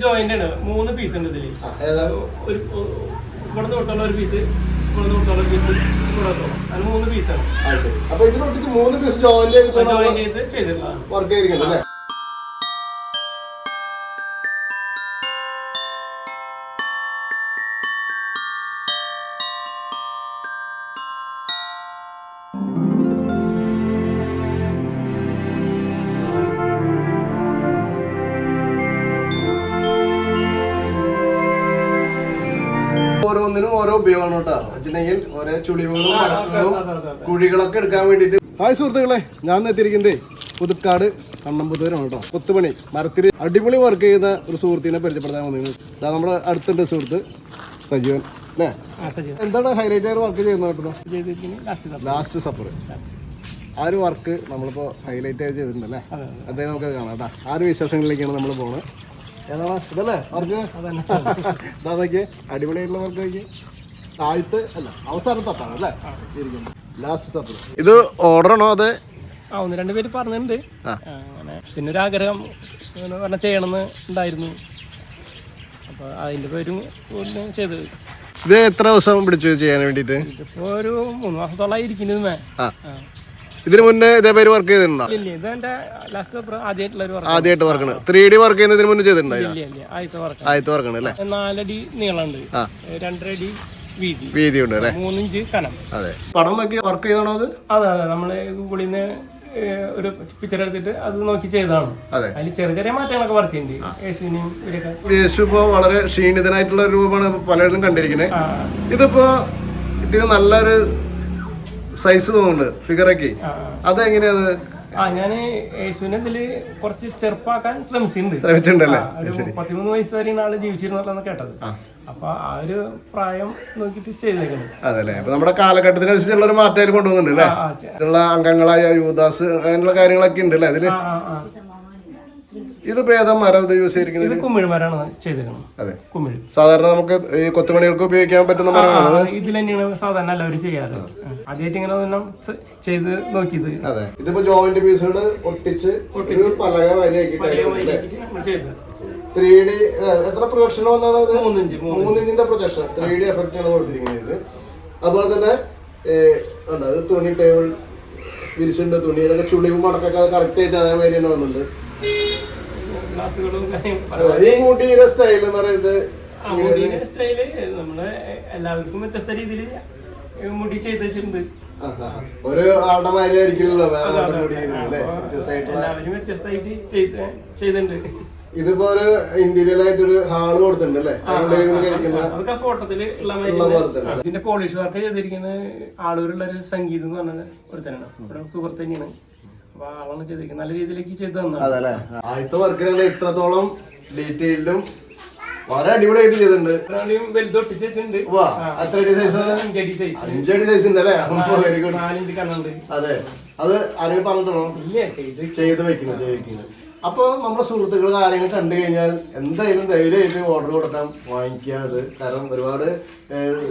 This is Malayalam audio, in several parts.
ജോയിന്റ് ആണ്. മൂന്ന് പീസ് ഉണ്ട് ഇതിൽ. ഒരു ഇവിടെ തൊട്ടുള്ള ഒരു പീസ് ഇവിടെ തൊട്ടുള്ള ഒരു പീസ് അങ്ങനെ മൂന്ന് പീസാണ് അപ്പൊ ഇതിനൊട്ടിച്ച് മൂന്ന് പീസ് ജോയിന്റ് ചെയ്തിട്ടുള്ള വർക്ക് ചെയ്തിരിക്കുന്നത് ഓരോന്നിനും ഓരോ ഉപയോഗമാണ് കേട്ടോ. വെച്ചിട്ടുണ്ടെങ്കിൽ ഓരോ ചുളിവുകളും അതെ. കുഴികളൊക്കെ എടുക്കാൻ വേണ്ടിയിട്ട്. ഹായ് സുഹൃത്തുക്കളെ ഞാൻ എത്തിയിരിക്കുന്നത് പുതുക്കാട് കണ്ണമ്പുത്തൂരാണ് കേട്ടോ. കൊത്തുപണി മരത്തിൽ അടിപൊളി വർക്ക് ചെയ്യുന്ന ഒരു സുഹൃത്തിനെ പരിചയപ്പെടുത്താൻ വന്നിരുന്നു അതാ നമ്മുടെ അടുത്തുണ്ട് സുഹൃത്ത് സജീവൻ അല്ലേ? എന്താണ് ഹൈലൈറ്റ് ആയിട്ട് വർക്ക് ചെയ്യുന്നത് ലാസ്റ്റ് സഫർ ആ ഒരു വർക്ക് നമ്മളിപ്പോൾ ഹൈലൈറ്റ് ആയി ചെയ്തിട്ടുണ്ട് അല്ലേ അതേ. നമുക്ക് കാണാം കേട്ടോ. ആ ഒരു വിശേഷങ്ങളിലേക്കാണ് നമ്മൾ പോകുന്നത് ഏതാണ് ഇതല്ലേ വർക്ക് അതൊക്കെ അടിപൊളിയായിട്ടുള്ള വർക്ക് നോക്കി അല്ല അവസാനത്തെ അല്ലേ? ഇരിക്കുന്നു. ലാസ്റ്റ് സപ്പർ ഇത് ഓർഡർ ആണോ അതെ? ആ ഒന്ന് രണ്ട് പേര് പറഞ്ഞിട്ടുണ്ട്. അങ്ങനെ പിന്നെ ഒരു ആഗ്രഹം ഇങ്ങനെ പറഞ്ഞ ചെയ്യണമെന്ന് ഉണ്ടായിരുന്നു. അപ്പോൾ അതിന്റെ പേരും ചെയ്ത്. ചെയ്തത് ഇത് എത്ര ദിവസം പിടിച്ചു ചെയ്യാൻ വേണ്ടിട്ട് ഇതിപ്പോ ഒരു മൂന്ന് മാസത്തോളമായി ഇരിക്കുന്നത് മേ ആ. ആ. ഇതിന് മുന്നേ ഇതേ പേര് വർക്ക് ചെയ്തിട്ടുണ്ടോ? ആദ്യമായിട്ട് വർക്കാണ് ത്രീ ഡി വർക്ക് ചെയ്യുന്നതിന് മുന്നേ ചെയ്തിട്ടുണ്ടായിരുന്നു ആദ്യത്തെ വർക്ക് ആദ്യത്തെ വർക്കാണ് അല്ലേ? നാലടി നീളമുണ്ട്. ആ. രണ്ടര അടി വീതി. ഉണ്ട് അല്ലേ? മൂന്നിഞ്ച് കനം. അതെ. പടം നോക്കി വർക്ക് ചെയ്താണോ അത്? അതെ അതെ. നമ്മൾ ഗൂഗിളിൽ നിന്ന് ഒരു പിക്ചർ എടുത്തിട്ട് അത് നോക്കി ചെയ്തതാണ്. അതെ. അതിൽ ചെറിയ ചെറിയ മാറ്റങ്ങളൊക്കെ വരുത്തിയിട്ടുണ്ട് യേശുവിനെയും യേശു ഇപ്പോ വളരെ ക്ഷീണിതനായിട്ടുള്ള രൂപമാണ് പലരും കണ്ടിരിക്കുന്നത്. ഇതിപ്പോ ഇതിന് നല്ലൊരു സൈസ് തോന്നുന്നുണ്ട് ഫിഗറൊക്കെ അതെങ്ങനെയത് ആ ഞാൻ യേശുവിനെ ഇതിൽ കുറച്ച് ചെറുപ്പാക്കാൻ ശ്രമിച്ചിട്ടുണ്ട്. ശ്രമിച്ചിട്ടുണ്ടല്ലേ? മുപ്പത്തിമൂന്ന് വയസ്സ് വരെയാണ് ആൾ ജീവിച്ചിരുന്നതെന്ന് കേട്ടത്. അപ്പൊ ആ ഒരു പ്രായം നോക്കിട്ട് ചെയ്തേക്കണം. അതല്ലേ? അപ്പൊ നമ്മുടെ കാലഘട്ടത്തിനനുസരിച്ചുള്ള ഒരു മാറ്റം കൊണ്ടുപോകുന്നുണ്ട് അല്ലേ? അംഗങ്ങളായ യുവദാസ് അങ്ങനെയുള്ള കാര്യങ്ങളൊക്കെ ഉണ്ട് അല്ലേ അതിൽ ആ, ഭേദം ഏതാ മരം ഇത് യൂസ് ചെയ്തിരിക്കുന്നത് കുമിഴ് മരമാണ് ചെയ്തിരിക്കുന്നത് അതെ. കുമിഴ്. സാധാരണ നമുക്ക് ഈ കൊത്തുപണികൾക്ക് ഉപയോഗിക്കാൻ പറ്റുന്ന മരമാണ് ഇതിൽ തന്നെയാണ് സാധാരണ എല്ലാവരും ചെയ്യാറ്. ആദ്യമായിട്ട് ഇങ്ങനെ ഒന്നും ചെയ്ത് നോക്കിയത്. അതെ. ഇതിപ്പോ ജോയിന്റ് പീസുകൾ ഒട്ടിച്ച് ഒരു പലക വരിയാക്കിയിട്ട് ത്രീ ഡി എത്ര പ്രൊജക്ഷൻ വന്നത് ഇത്? മൂന്നിഞ്ച് മൂന്ന് മൂന്നിഞ്ചിന്റെ പ്രൊജക്ഷൻ ത്രീ ഡി എഫക്റ്റ് ആണ് കൊടുത്തിരിക്കുന്നത് അതുപോലെ തന്നെ തുണി ടേബിൾ വിരിച്ചിട്ടുണ്ട് തുണി ഇതൊക്കെ ചുളിവ് മടക്കൊക്കെ അത് കറക്റ്റ് ആയിട്ട് അതേമാതിരി തന്നെ വന്നിട്ടുണ്ട്. ഗ്ലാസുകളും സ്റ്റൈൽ എന്ന് പറയുന്നത് സ്റ്റൈൽ നമ്മൾ എല്ലാവർക്കും വ്യത്യസ്ത രീതിയിൽ മുടി ചെയ്ത് വെച്ചിട്ടുണ്ട്. ഒരു ആയിരിക്കില്ലല്ലോ വേറെ മുടി എല്ലാവരും വ്യത്യസ്തമായിട്ട് ചെയ്ത് ചെയ്തിട്ടുണ്ട്. ഇതിപ്പോ ഒരു ആയിട്ട് ഒരു ഹാൾ കൊടുത്തിട്ടുണ്ട് അല്ലേ? അതൊക്കെ ഫോട്ടോത്തിൽ. ഇതിന്റെ പോളിഷ് വർക്ക് ചെയ്തിരിക്കുന്നത് ആളൂരുള്ള ഒരു സംഗീതം എന്ന് പറഞ്ഞ ഒരുത്തനാണ്. ഇവിടെ സുഹൃത്ത് തന്നെയാണ്. ആളാണ് ചെയ്തിരിക്കുന്നത് നല്ല രീതിയിലേക്ക് ചെയ്തു അതല്ലേ? ആദ്യത്തെ വർക്കിനുള്ള ഇത്രത്തോളം ഡീറ്റെയിൽഡും വളരെ അടിപൊളിയായിട്ട് ചെയ്തിട്ടുണ്ട്. അഞ്ചടി സൈസ് അഞ്ചടി സൈസ് ഉണ്ട് അല്ലേ വെരി ഗുഡ് അതെ. അത് ആരെയും പറഞ്ഞിട്ടുണ്ടോ? ചെയ്ത് ചെയ്ത് വെക്കുന്നത് വെക്കുന്നത് അപ്പൊ നമ്മുടെ സുഹൃത്തുക്കൾ കാര്യങ്ങൾ കണ്ടു കഴിഞ്ഞാൽ എന്തായാലും ധൈര്യമായിട്ട് ഓർഡർ കൊടുക്കാം. വാങ്ങിക്കാത് കാരണം ഒരുപാട്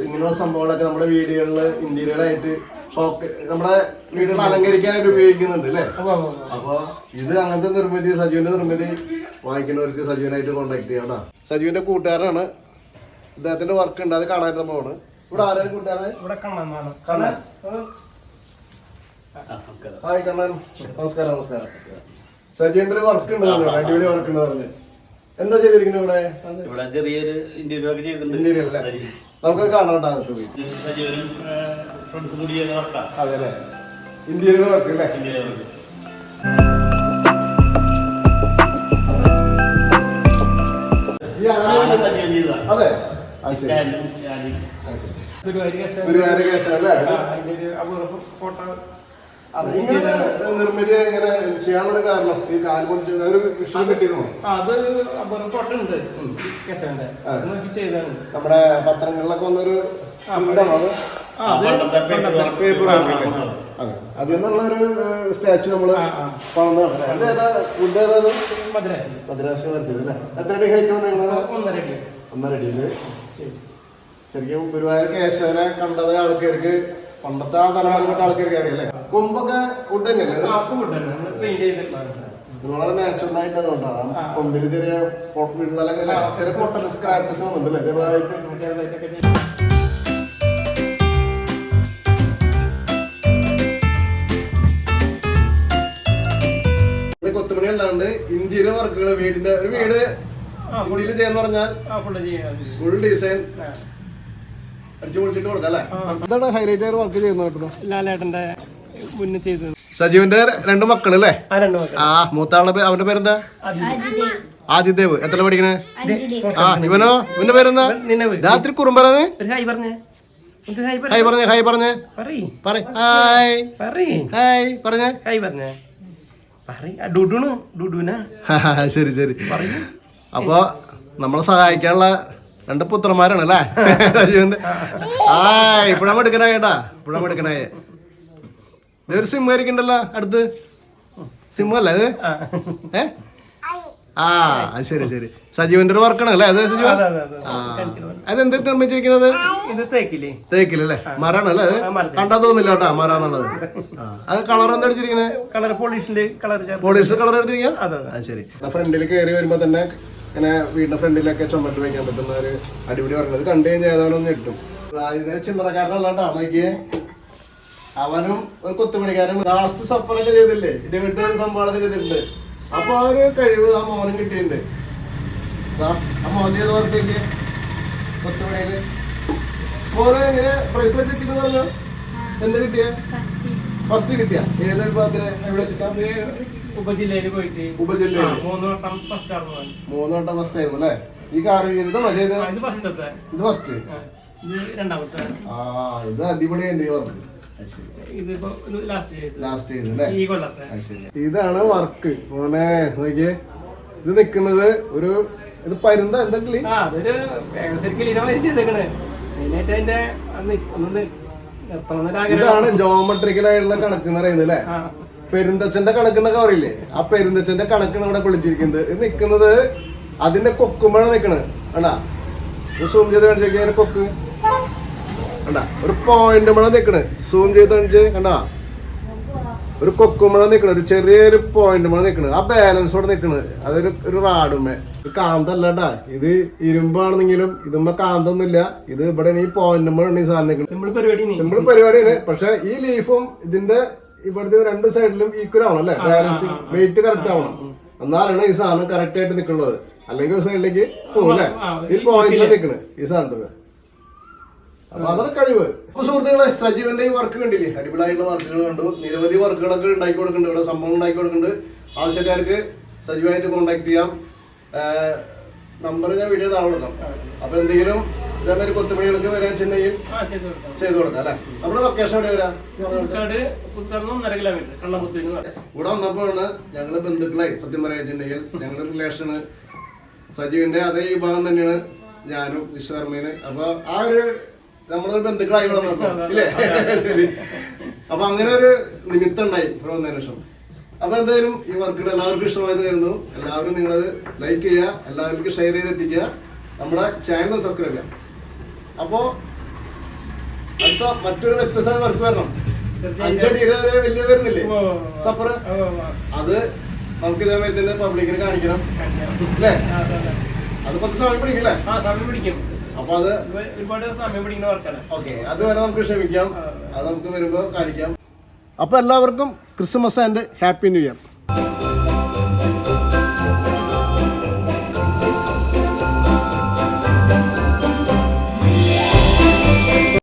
ഇങ്ങനെയുള്ള സംഭവങ്ങളൊക്കെ നമ്മുടെ വീടുകളിൽ ഇന്റീരിയറായിട്ട് ഷോക്ക് നമ്മുടെ വീടുകൾ അലങ്കരിക്കാനായിട്ട് ഉപയോഗിക്കുന്നുണ്ട് അല്ലേ? അപ്പൊ അപ്പൊ, അപ്പൊ. അപ്പൊ ഇത് അങ്ങനത്തെ നിർമ്മിതി സജീവിന്റെ നിർമ്മിതി വാങ്ങിക്കുന്നവർക്ക് സജീവനായിട്ട് കോണ്ടാക്ട് ചെയ്യാം കേട്ടോ. സജീവിന്റെ കൂട്ടുകാരനാണ്. ഇദ്ദേഹത്തിന്റെ വർക്ക് ഉണ്ട്. അത് കാണാനായിട്ട് നമ്മൾ പോണ് ഇവിടെ ആരാണ് കൂട്ടുകാരൻ? ഇവിടെ കണ്ണൻ. കണ്ണൻ. ഹായ് കണ്ണൻ. നമസ്കാരം നമസ്കാരം. സജീവിന്റെ ഒരു വർക്ക് ഉണ്ട്. അടിപൊളി വർക്ക് ഉണ്ട് പറഞ്ഞു. എന്താ ചെയ്തിരിക്കുന്നത് ഇവിടെ? ഇവിടെ ചെറിയൊരു ഇന്റീരിയർ ഒക്കെ ചെയ്തിട്ടുണ്ട്. ഇന്റീരിയർ അല്ലേ? നമുക്ക് കാണാം ഇന്ത്യയിലെ അകത്ത് പോയി. ഫ്രണ്ട്സ് കൂടി വർക്കാം അതെ അല്ലേ? ഇന്റീരിയർ വർക്ക് അല്ലേ? ഈ ആന- അതെ. ഗുരുവായൂർ അല്ലേ? ആ, അതിന്റെ ഒരു അപൂർവ ഫോട്ടോ അതൊരു നമ്മുടെ പത്രങ്ങളിലൊക്കെ വന്നൊരു അതിൽ നിന്നുള്ള ഒരു സ്റ്റാച്ചു നമ്മൾ. പണിതാണ് ഇത് ഏതാ ഫുഡ് ഏതാണ് മദ്രാസി. മദ്രാസ് വരുത്തില്ലേ? എത്ര അടി ഹൈറ്റ് വന്നിരുന്നത് ഒന്നര അടി. ഒന്നര അടിയിൽ. ചെയ്തു. ശരിക്കും ഗുരുവായൂർ കേശവനെ കണ്ടത് ആൾക്കാർക്ക് പണ്ടത്തെ ആ തലമുറപ്പെട്ട ആൾക്കാർക്ക് അറിയാം അല്ലേ കൊമ്പൊക്കെ തന്നെയല്ലേ വളരെ നാച്ചുറൽ ആയിട്ട് അതുകൊണ്ടാണ് കൊമ്പിൽ ചെറിയ അല്ലേ? ചെറിയ പൊട്ടൽ സ്ക്രാച്ചസ് വന്നിട്ടുണ്ടല്ലേ ചെറുതായിട്ട്. കൊത്തുപണി അല്ലാണ്ട് ഇന്ത്യയിലെ വർക്കുകൾ വീടിന്റെ ഒരു വീട് ഇന്ത്യയിൽ ചെയ്യാന്ന് പറഞ്ഞാൽ ഫുൾ ഡിസൈൻ ആ. അടിച്ചു പൊളിച്ചിട്ട് കൊടുക്കാം അല്ലേ ആ. എന്താണ് ഹൈലൈറ്റ് ആയിട്ട് വർക്ക് ചെയ്യുന്നത് ലാലേട്ടന്റെ മുന്നേ ചെയ്തത്. സജീവന്റെ രണ്ട് മക്കൾ അല്ലേ? ആ രണ്ട് മക്കൾ ആ മൂത്താളുടെ പേ- അവന്റെ പേരെന്താ? ആദിദേവ്. എത്ര പഠിക്കണേ? ആ ഇവനോ? ഇവന്റെ പേരെന്താ? രാത്രി കുറുമ്പറന്ന് ഒരു ഹായ് പറഞ്ഞേ. ഹായ് പറഞ്ഞേ. പറഞ്ഞേ ഹായ് ഹായ്. പറഞ്ഞേ. ഹായ് പറഞ്ഞേ. ശരി ശരി. പറയൂ. അപ്പൊ നമ്മളെ സഹായിക്കാനുള്ള രണ്ട് പുത്രന്മാരാണ് അല്ലേ രാജീവിന്റെ ആ ഇപ്പഴാ എടുക്കനായി കേട്ടാ ഇപ്പഴാ എടുക്കനായി ഒരു സിം ആയിരിക്കണ്ടല്ലോ അടുത്ത്. സിം അല്ലേ അത്? ആ. ഏ? ആ ശരി ശരി. സജീവന്റെ ഒരു വർക്കാണ് അല്ലേ അത് സജീവ? അത് ആ. അതെന്ത് നിർമ്മിച്ചിരിക്കുന്നത്? ഇത് തേക്കില്ലേ? തേക്കിലല്ലേ മരാണ് അല്ലേ അത്? കണ്ടാ തോന്നില്ല കേട്ടാ മരാന്നുള്ളത് അത് കളർ എന്താ അടിച്ചിരിക്കുന്നത് കളർ പോളിഷിന്റെ കളർ പോളിഷിന്റെ കളർ എടുത്തിരിക്കുക ശരി. ഫ്രണ്ടിൽ കയറി വരുമ്പോ തന്നെ ഇങ്ങനെ വീടിന്റെ ഫ്രണ്ടിലൊക്കെ ചുമട്ട് വയ്ക്കാൻ പറ്റുന്ന ഒരു അടിപൊളി പറഞ്ഞത്. കണ്ടു കഴിഞ്ഞാൽ ഏതാനും കിട്ടും ആദ്യത്തെ ചില്ലറക്കാരനല്ലാട്ടാ നോക്കിയേ. അവനും ഒരു കൊത്തുപണിക്കാരൻ. ലാസ്റ്റ് സഫറൊക്കെ ചെയ്തില്ലേ? ഇടിവിട്ട് സംഭാവന ചെയ്തിട്ടുണ്ട്. അപ്പൊ ആ ഒരു കഴിവ് ആ മോനും കിട്ടിയിട്ടുണ്ട്. ആ മോൻ ചെയ്ത് ഓർത്തേക്ക് കൊത്തുപണിയിൽ. മോന് എങ്ങനെ? പ്രൈസ് കിട്ടിയെന്ന് പറഞ്ഞോ? എന്ത് കിട്ടിയ? ഫസ്റ്റ് കിട്ടിയ? ഏതൊരു വിഭാഗത്തിന് എവിടെ വെച്ചിട്ടാ? ഉപജില്ലയിൽ പോയിട്ട് ഉപജില്ലയിൽ ആ, മൂന്ന് വട്ടം ഫസ്റ്റ് ആയിരുന്നു മൂന്ന് വട്ടം ഫസ്റ്റ് ആയിരുന്നു അല്ലേ? ഈ കാർ ഇത് ഫസ്റ്റത്തെ ഇത്? ഫസ്റ്റ് ആ, ഇത് രണ്ടാമത്തെ. ആ ഇത് വർക്ക്? ലാസ്റ്റ് ലാസ്റ്റ് അല്ലേ? ഈ അത് ശരി. ഇതാണ് വർക്ക് മോനെ നോക്കിയേ. ഇത് നിക്കുന്നത് ഒരു ഇത് പരുന്ത എന്തെങ്കിലും? ഇതാണ് ജോമെട്രിക്കലായിട്ടുള്ള ജോമെട്രിക്കൽ ആയിട്ടുള്ള കണക്ക് എന്ന് പറയുന്നത് അല്ലേ? പെരുന്തച്ഛന്റെ കണക്കുന്ന പറയില്ലേ ആ പെരുന്തച്ഛന്റെ കണക്കാണ് ഇവിടെ പൊളിച്ചിരിക്കുന്നത് ഇത് നിക്കുന്നത് അതിന്റെ കൊക്കുമ്പോഴാണ് നിക്കണത് അണ്ടാ സൂം ചെയ്ത് കാണിച്ചേക്കാൻ കൊക്ക്. കണ്ടാ? ഒരു പോയിന്റ് മഴ നിക്കണ്. സൂം ചെയ്ത് കാണിച്ച് കണ്ടാ? ഒരു കൊക്കുമ്പഴ നിക്കണ. ഒരു ചെറിയൊരു പോയിന്റ് മഴ നിക്കണ്. ആ ബാലൻസ് ബാലൻസോടെ നിക്കണ്. അതൊരു ഒരു റാഡുമേ കാന്തല്ല കാന്തല്ലട്ടാ ഇത് ഇരുമ്പാണെന്നെങ്കിലും ഇതുമ്മ കാന്തൊന്നുമില്ല. ഇത് ഇവിടെ ഈ പോയിന്റ് മഴ സാധനം നിക്കണത് സിമ്പിൾ പരിപാടി നീ സിമ്പിൾ പരിപാടിയാണ്. പക്ഷെ ഈ ലീഫും ഇതിന്റെ ഇവിടുത്തെ രണ്ട് സൈഡിലും ഈക്വൽ ആവണം അല്ലേ? ബാലൻസിങ് വെയിറ്റ് കറക്റ്റ് ആവണം. എന്നാലാണ് ഈ സാധനം കറക്റ്റ് ആയിട്ട് നിൽക്കുന്നത്. അല്ലെങ്കിൽ ഒരു സൈഡിലേക്ക് പോകും അല്ലേ? ഈ ഈ പോയിന്റിൽ നിൽക്കണ് ഈ സാധനത്തിന് അപ്പൊ അതാണ് കഴിവ്. അപ്പൊ സുഹൃത്തുക്കളെ സജീവന്റെ ഈ വർക്ക് കണ്ടില്ലേ? അടിപൊളിയായിട്ടുള്ള വർക്കുകൾ കണ്ടു. നിരവധി വർക്കുകളൊക്കെ ഉണ്ടാക്കി കൊടുക്കുന്നുണ്ട്. ഇവിടെ സംഭവം ഉണ്ടാക്കി കൊടുക്കുന്നുണ്ട്. ആവശ്യക്കാർക്ക് സജീവമായിട്ട് കോണ്ടാക്ട് ചെയ്യാം. നമ്പർ ഞാൻ വീഡിയോ താഴെ കൊടുക്കാം. അപ്പൊ എന്തെങ്കിലും ഇതേമാതിരി കൊത്തുപണികൾക്ക് വരാൻ ചെന്നൈയിൽ ചെയ്ത് കൊടുക്കാം. അല്ലെ? നമ്മുടെ ലൊക്കേഷൻ എവിടെ വരാം? ഒന്നര കിലോമീറ്റർ. ഇവിടെ വന്നപ്പോഴാണ് ഞങ്ങൾ ബന്ധുക്കളായി സത്യം പറയാ ചെന്നൈയിൽ. ഞങ്ങളുടെ റിലേഷന് സജീവിന്റെ അതേ വിഭാഗം തന്നെയാണ് ഞാനും വിശ്വകർമ്മേന്. അപ്പൊ ആ ഒരു നമ്മളൊരു ബന്ധുക്കളായി ഇവിടെ വന്നപ്പോ ഇല്ലേ? ശരി. അപ്പൊ അങ്ങനെ ഒരു നിമിത്തം ഉണ്ടായി ഇവിടെ വന്നതിന് ശേഷം. അപ്പൊ എന്തായാലും ഈ വർക്ക് എല്ലാവർക്കും ഇഷ്ടമായത് വരുന്നു എല്ലാവരും നിങ്ങളത് ലൈക്ക് ചെയ്യുക എല്ലാവർക്കും ഷെയർ ചെയ്തെത്തിക്കുക. നമ്മുടെ ചാനൽ സബ്സ്ക്രൈബ് ചെയ്യാം അപ്പോ അടുത്ത മറ്റൊരു വ്യത്യസ്തമായ വർക്ക് വരണം. അഞ്ചടി ഇരുപത് വരെ വലിയ വരുന്നില്ലേ? സഫർ സപ്പർ. അത് നമുക്ക് ഇതേമാതിരി തന്നെ പബ്ലിക്കിന് കാണിക്കണം. അല്ലേ? അതെ, കുറച്ച് സമയം പിടിക്കില്ലേ സമയം പിടിക്കും. അപ്പൊ അത് ഒരുപാട് സമയം പിടിക്കുന്ന വർക്കാണ്. ഓക്കെ അതുവരെ നമുക്ക് ക്ഷമിക്കാം. അത് നമുക്ക് വരുമ്പോ കാണിക്കാം. അപ്പൊ എല്ലാവർക്കും Christmas and happy new year.